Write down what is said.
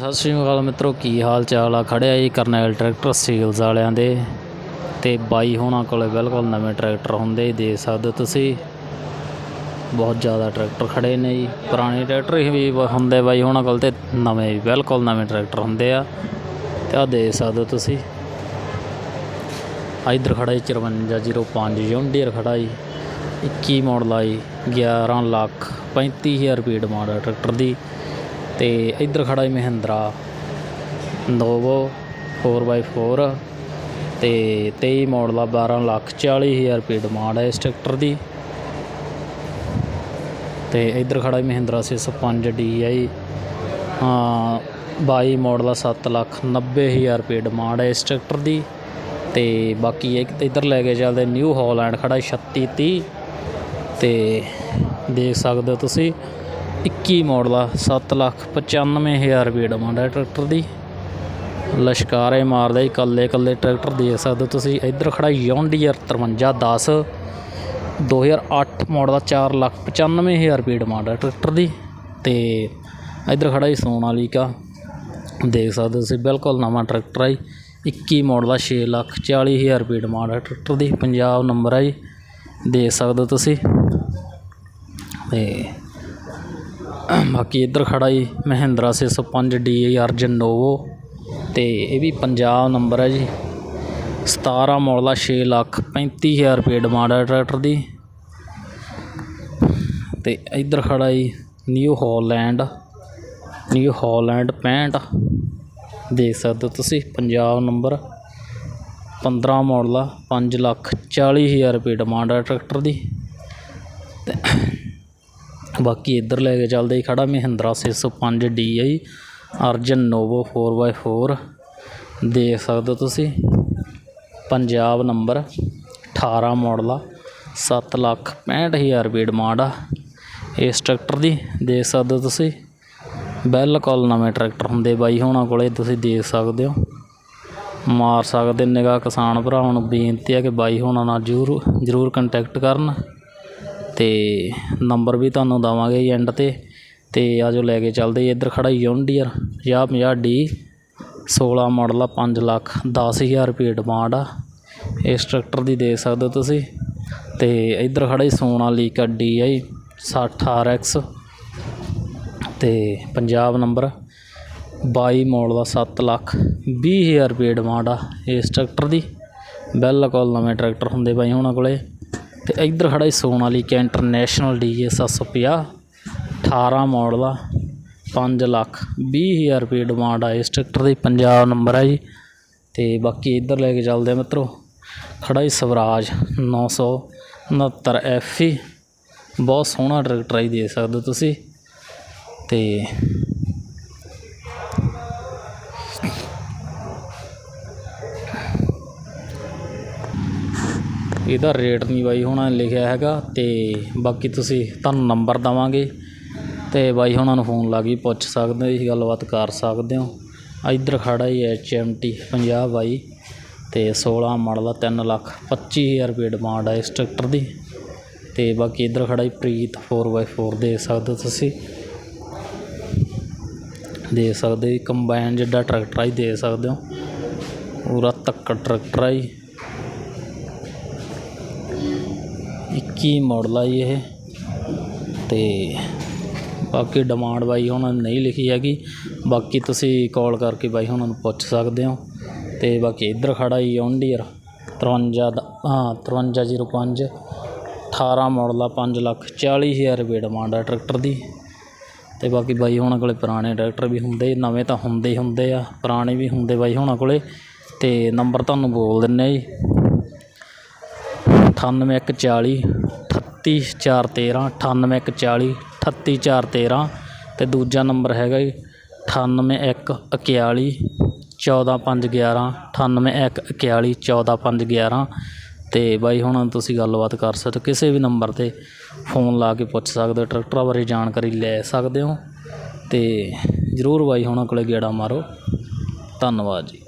ਸਤਿ ਸ਼੍ਰੀ ਅਕਾਲ ਮਿੱਤਰੋ, ਕੀ ਹਾਲ ਚਾਲ ਆ? ਖੜਿਆ ਜੀ ਕਰਨੈਲ ਟਰੈਕਟਰ ਸੇਲਸ ਵਾਲਿਆਂ ਦੇ ਤੇ ਬਾਈ ਹੋਣਾ ਕੋਲੇ ਬਿਲਕੁਲ ਨਵੇਂ ਟਰੈਕਟਰ ਹੁੰਦੇ, ਦੇਖ ਸਕਦੇ ਹੋ ਤੁਸੀਂ। ਬਹੁਤ ਜ਼ਿਆਦਾ ਟਰੈਕਟਰ ਖੜੇ ਨੇ ਜੀ। ਪੁਰਾਣੇ ਟਰੈਕਟਰ ਵੀ ਬ- ਹੁੰਦੇ ਬਾਈ ਹੋਣਾ ਕੋਲ ਤੇ ਨਵੇਂ ਵੀ ਬਿਲਕੁਲ ਨਵੇਂ ਟਰੈਕਟਰ ਹੁੰਦੇ ਆ। ਤੇ ਆ ਦੇਖ ਸਕਦੇ ਹੋ ਤੁਸੀਂ। ਆ ਇੱਧਰ ਖੜਾ ਜੀ 5405 ਜੌਂਡੀਅਰ ਖੜਾ ਜੀ। 21 ਮਾਡਲ ਆ ਜੀ 11 ਲੱਖ 35000 ਰੁਪਏ ਡਿਮਾਂਡ ਆ ਟਰੈਕਟਰ ਦੀ। ਤੇ ਇੱਧਰ ਖੜਾ ਜੀ ਮਹਿੰਦਰਾ ਨੋਵੋ 4x4 ਤੇ 23 ਮਾਡਲ ਆ 12 ਲੱਖ 40000 ਰੁਪਏ ਡਿਮਾਂਡ ਹੈ ਇਸ ਟਰੈਕਟਰ ਦੀ। ਤੇ ਇੱਧਰ ਖੜਾ ਜੀ ਮਹਿੰਦਰਾ 605 DI ਹਾਂ 22 ਮਾਡਲ ਆ 7 ਲੱਖ 90000 ਰੁਪਏ ਡਿਮਾਂਡ ਹੈ ਇਸ ਟਰੈਕਟਰ ਦੀ। ਤੇ ਬਾਕੀ ਇੱਕ ਇੱਧਰ ਲੈ ਕੇ ਚੱਲਦੇ ਨਿਊ ਹਾਲੈਂਡ ਖੜਾ 3630 ਤੇ ਦੇਖ ਸਕਦੇ ਹੋ ਤੁਸੀਂ 21 ਮਾਡਲ ਆ 7 ਲੱਖ 95000 ਰੁਪਏ ਡਿਮਾਂਡ ਹੈ ਟਰੈਕਟਰ ਦੀ। ਲਸ਼ਕਾਰੇ ਮਾਰਦਾ ਜੀ ਕੱਲੇ ਕੱਲੇ ਟਰੈਕਟਰ ਦੇਖ ਸਕਦੇ ਹੋ ਤੁਸੀਂ। ਇੱਧਰ ਖੜਾ ਯੌਂਡੀਅਰ 5310 2008 ਮਾਡਲ ਦਾ 4 ਲੱਖ 95000 ਰੁਪਏ ਡਿਮਾਂਡ ਹੈ ਟਰੈਕਟਰ ਦੀ। ਤੇ ਇੱਧਰ ਖੜਾ ਜੀ ਸੋਨਾਲੀਕਾ ਦੇਖ ਸਕਦੇ ਹੋ ਤੁਸੀਂ, ਬਿਲਕੁਲ ਨਵਾਂ ਟਰੈਕਟਰ ਹੈ ਜੀ। 21 ਮਾਡਲ ਦਾ 6 ਲੱਖ 40000 ਰੁਪਏ ਡਿਮਾਂਡ ਹੈ ਟਰੈਕਟਰ ਦੀ। ਪੰਜਾਬ ਨੰਬਰ ਹੈ ਜੀ, ਦੇਖ ਸਕਦੇ ਹੋ ਤੁਸੀਂ। ਤੇ ਬਾਕੀ ਇੱਧਰ ਖੜ੍ਹਾ ਜੀ ਮਹਿੰਦਰਾ 605 ਡੀ ਏ ਆਰ ਜਨੋਵੋ ਅਤੇ ਇਹ ਵੀ ਪੰਜਾਬ ਨੰਬਰ ਹੈ ਜੀ। 17 ਮਾਡਲ ਦਾ 6 ਲੱਖ 35000 ਰੁਪਏ ਡਿਮਾਂਡ ਹੈ ਟਰੈਕਟਰ ਦੀ। ਅਤੇ ਇੱਧਰ ਖੜ੍ਹਾ ਜੀ ਨਿਊ ਹੋਲੈਂਡ, ਨਿਊ ਹਾਲੈਂਡ 65 ਦੇਖ ਸਕਦੇ ਹੋ ਤੁਸੀਂ ਪੰਜਾਬ ਨੰਬਰ। 15 ਮਾਡਲ ਆ 5 ਲੱਖ 40000 ਰੁਪਏ ਡਿਮਾਂਡ ਹੈ ਟਰੈਕਟਰ ਦੀ। ਤੇ ਬਾਕੀ ਇੱਧਰ ਲੈ ਕੇ ਚੱਲਦੇ ਹੀ ਖੜਾ Mahindra 605 DI Arjan Novo 4x4 ਦੇਖ ਸਕਦੇ ਹੋ ਤੁਸੀਂ, ਪੰਜਾਬ ਨੰਬਰ 18 ਮਾਡਲ ਆ 7 ਲੱਖ 65000 ਰੁਪਏ ਡਿਮਾਂਡ ਆ। ਇਸ ਟਰੈਕਟਰ ਦੀ ਦੇਖ ਸਕਦੇ ਹੋ ਤੁਸੀਂ, ਬਿਲਕੁਲ ਨਵੇਂ ਟਰੈਕਟਰ ਹੁੰਦੇ ਬਾਈ ਹੋਣਾ ਕੋਲੇ, ਤੁਸੀਂ ਦੇਖ ਸਕਦੇ ਹੋ। ਮਾਰ ਸਕਦੇ ਨਿਗਾਹ ਕਿਸਾਨ ਭਰਾਵਾਂ ਨੂੰ ਬੇਨਤੀ ਆ ਕਿ ਬਾਈ ਹੋਣਾ ਨਾਲ ਜ਼ਰੂਰ ਜ਼ਰੂਰ ਕੰਟੈਕਟ ਕਰਨ। ਅਤੇ ਨੰਬਰ ਵੀ ਤੁਹਾਨੂੰ ਦੇਵਾਂਗੇ ਜੀ ਐਂਡ ਤੇ ਅਤੇ ਆ ਜੋ ਲੈ ਕੇ ਚੱਲਦੇ ਇੱਧਰ ਖੜ੍ਹਾ ਖੜਾ ਯੌਂਡੀਅਰ 50 50 ਡੀ 16 ਮਾਡਲ ਆ, ਪੰਜ ਲੱਖ, ਦਸ ਹਜ਼ਾਰ ਰੁਪਏ ਡਿਮਾਂਡ ਆ। ਇਸ ਟਰੈਕਟਰ ਦੀ ਦੇ ਸਕਦੇ ਹੋ ਤੁਸੀਂ। ਅਤੇ ਇੱਧਰ ਖੜਾ ਹੀ ਸੋਨਾਲੀਕਾ ਡੀ ਆਈ 60 RX ਤੇ ਪੰਜਾਬ ਨੰਬਰ 22 ਮਾਡਲ ਦਾ 7 ਲੱਖ 20000 ਰੁਪਏ ਡਿਮਾਂਡ ਆ ਇਸ ਟਰੈਕਟਰ ਦੀ। ਬਿਲਕੁਲ ਨਵੇਂ ਟਰੈਕਟਰ ਹੁੰਦੇ ਬਾਈ ਉਹਨਾਂ ਕੋਲੇ। ਤੇ ਇੱਧਰ ਖੜਾ ਹੀ ਸੋਨਾਲੀਕਾ ਇੰਟਰਨੈਸ਼ਨਲ ਡੀਏ 750 18 ਮਾਡਲ ਆ 5 ਲੱਖ 20000 ਰੁਪਏ ਡਿਮਾਂਡ ਆ। ਇਸ ਟਰੈਕਟਰ ਦੀ ਪੰਜਾਬ ਨੰਬਰ ਹੈ ਜੀ। ਤੇ ਬਾਕੀ ਇੱਧਰ ਲੈ ਕੇ ਚੱਲਦੇ ਆ ਮਿੱਤਰੋ, ਖੜਾ ਹੀ ਸਵਰਾਜ 969 ਐਫ ਬਹੁਤ ਸੋਹਣਾ ਟਰੈਕਟਰ ਹੀ ਦੇ ਸਕਦੇ ਹੋ ਤੁਸੀਂ। ਤੇ ਇਹਦਾ ਰੇਟ ਨਹੀਂ ਬਾਈ ਹੁਣਾਂ ਨੇ ਲਿਖਿਆ ਹੈਗਾ ਤੇ ਬਾਕੀ ਤੁਸੀਂ ਤੁਹਾਨੂੰ ਨੰਬਰ ਦਵਾਂਗੇ ਤੇ ਬਾਈ ਹੁਣਾਂ ਨੂੰ ਫੋਨ ਲਾ ਕੇ ਪੁੱਛ ਸਕਦੇ ਹੋ ਇਹ ਗੱਲਬਾਤ ਕਰ ਸਕਦੇ ਹੋ। ਆ ਇੱਧਰ ਖੜਾ ਹੀ ਐਚ ਐਮ ਟੀ 50 ਬਾਈ ਤੇ 16 ਮਾਡਲ ਦਾ 3 ਲੱਖ 25000 ਰੁਪਏ ਡਿਮਾਂਡ ਹੈ ਇਸ ਟਰੈਕਟਰ ਦੀ। ਤੇ ਬਾਕੀ ਇੱਧਰ ਖੜਾ ਹੀ ਪ੍ਰੀਤ 4x4 ਦੇ ਸਕਦੇ ਹੋ ਤੁਸੀਂ। ਦੇ ਸਕਦੇ ਹੋ ਕੰਬਾਈਨ ਜਿੱਡਾ ਟਰੈਕਟਰ ਆ ਹੀ ਦੇ ਸਕਦੇ ਹੋ। ਪੂਰਾ ਤੱਕੜ ਟਰੈਕਟਰ ਆ ਜੀ। 21 ਮਾਡਲ ਆ ਜੀ ਇਹ। ਤੇ ਬਾਕੀ ਡਿਮਾਂਡ ਬਾਈ ਉਹਨਾਂ ਨੇ ਨਹੀਂ ਲਿਖੀ ਹੈਗੀ। ਬਾਕੀ ਤੁਸੀਂ ਕਾਲ ਕਰਕੇ ਬਾਈ ਉਹਨਾਂ ਨੂੰ ਪੁੱਛ ਸਕਦੇ ਹੋ। ਤੇ ਬਾਕੀ ਇੱਧਰ ਖੜਾ ਜੀ ਓਨਡੀਅਰ 53 ਦਾ, ਹਾਂ 5305 18 ਮਾਡਲ ਆ 5 ਲੱਖ 40000 ਰੁਪਏ ਡਿਮਾਂਡ ਆ ਟਰੈਕਟਰ ਦੀ। ਤੇ ਬਾਕੀ ਬਾਈ ਹੋਣਾ ਕੋਲੇ ਪੁਰਾਣੇ ਟਰੈਕਟਰ ਵੀ ਹੁੰਦੇ, ਨਵੇਂ ਤਾਂ ਹੁੰਦੇ ਹੀ ਹੁੰਦੇ ਆ। ਪੁਰਾਣੇ ਵੀ ਹੁੰਦੇ ਬਾਈ ਹੋਣਾ ਕੋਲੇ। ਤੇ ਨੰਬਰ ਤੁਹਾਨੂੰ ਬੋਲ ਦਿੰਨੇ ਜੀ। ਅਠਾਨਵੇਂ ਇੱਕ ਚਾਲੀ ਅਠੱਤੀ ਚਾਰ ਤੇਰ੍ਹਾਂ ਅਠਾਨਵੇਂ ਇੱਕ ਚਾਲੀ ਅਠੱਤੀ ਚਾਰ ਤੇਰ੍ਹਾਂ ਅਤੇ ਦੂਜਾ ਨੰਬਰ ਹੈਗਾ ਜੀ ਅਠਾਨਵੇਂ ਇੱਕ ਇਕਿਆਲੀ ਚੌਦ੍ਹਾਂ ਪੰਜ ਗਿਆਰਾਂ ਅਠਾਨਵੇਂ ਇੱਕ 98141 14511 98141 14511 ਅਤੇ ਬਾਈ ਹੁਣ ਤੁਸੀਂ ਗੱਲਬਾਤ ਕਰ ਸਕਦੇ ਹੋ ਕਿਸੇ ਵੀ ਨੰਬਰ ਤੇ ਫੋਨ ਲਾ ਕੇ ਪੁੱਛ ਸਕਦੇ ਹੋ ਟਰੈਕਟਰਾਂ ਬਾਰੇ ਜਾਣਕਾਰੀ ਲੈ ਸਕਦੇ ਹੋ ਅਤੇ ਜ਼ਰੂਰ ਬਾਈ ਹੁਣਾਂ ਕੋਲੇ ਗੇੜਾ ਮਾਰੋ ਧੰਨਵਾਦ ਜੀ